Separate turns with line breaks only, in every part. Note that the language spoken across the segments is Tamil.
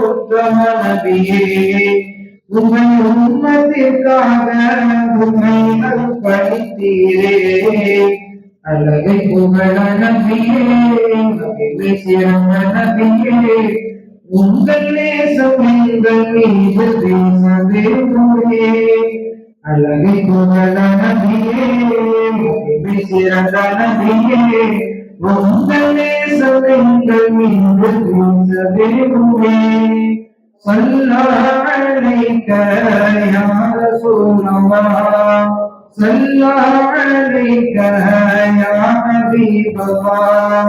உத்தம நபியே உமை உம்மத்திற்காக உண்மை அர்ப்பணித்தீரே அழகை புகழ நபியே சிறந்த நபியே உங்கள் நேசம் எங்கள் மீது பேசவே அழகை புகழ நபியே மகிழ்வை சிறந்த நபியே உங்கள் நேசம் எங்கள் மீது பேசவே صلى عليك يا رسول الله صلى عليك يا حبيب الله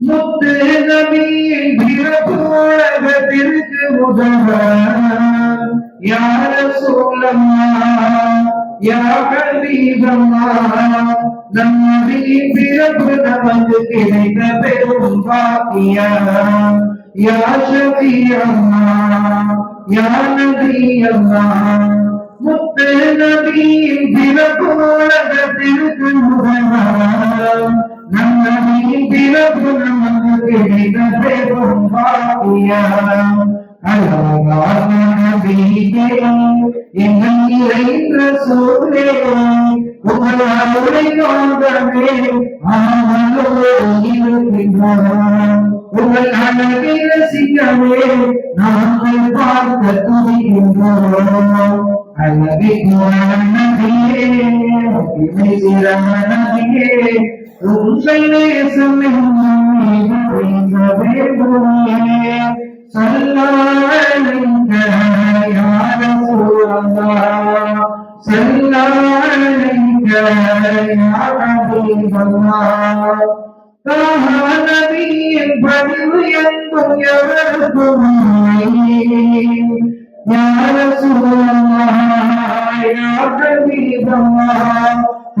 முத்து நபியின் பிறப்பு உலகத்திற்கு முதல்வர் யார சூழம்மா யா ஹபீபம்மா நம் நபியின் பிறப்பு நமக்கு கிடைத்த பெரும் பாக்கியம் யா ஷபியம்மா யா நபியம்மா முத்து நபியின் பிறப்பு உலகத்திற்கு முதல்வர் நம்மையின் பிறப்பு நமக்கு கிடைத்த பெரும் பாக்கியம் அழகான நபியே எங்கள் இறைந்த உங்கள் அழகை ரசிக்கவே நாங்கள் பார்க்க துணிகின்றோம் அழகை நபியே உங்கள் நேசம் யாரீபல்லா நபியின் பதிவு என்பது எவருக்கும் யார சூழல்லா யாரீபல்லா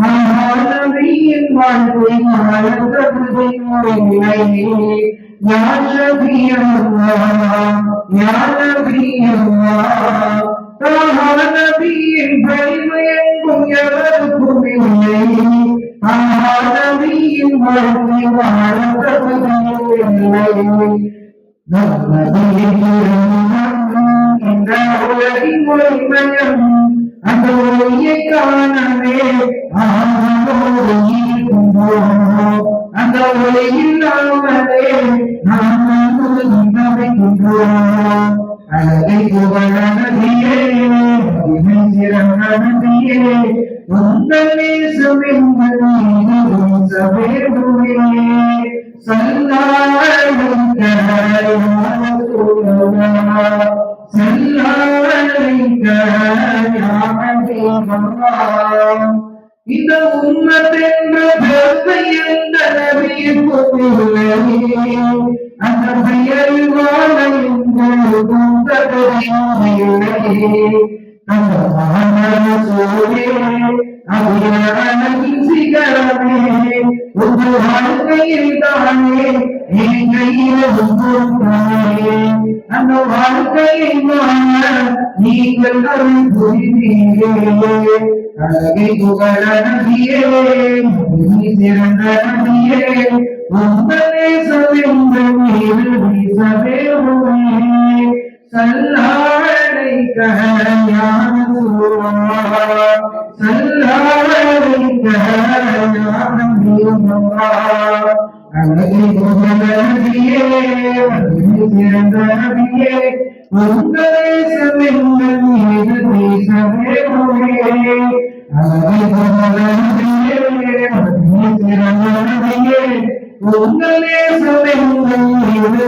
மகாநபியின் வாழ்க்கை மாறத்தகுதி முறையிலே யா ஷபியல்லாஹ் யா நபியல்லாஹ் மகாநபியின் வாழ்க்கை மாறத்தகுதி அந்த ஒளியை காணவே அந்த நாம் அழகை புகழ நதியே சிறந்த நதியே இந்த உம்மத்தென்ற எந்த அந்த பெயரில் அந்த மாணவ சோழே அபியானின் சிகரமே உங்கள் வாழ்க்கையில் தானே என் கையில் ஒன்றும் அந்த வாழ்க்கையை வாழ நீங்கள் அருள் புரிந்தீர்களே அழகை புகழ நபியே நீ சிறந்த நபியே உங்களே சொல்லுங்கள் மீது வீசவே சல்லாழைக்க சல்லாழைக்க அழகை புகழ நபியே சிறந்த நபியே உங்களே சொல்லுங்கள் மீது வீசவே அழகை நபியே சிறந்த நபியே உங்களே சொல்லுங்கள் மீது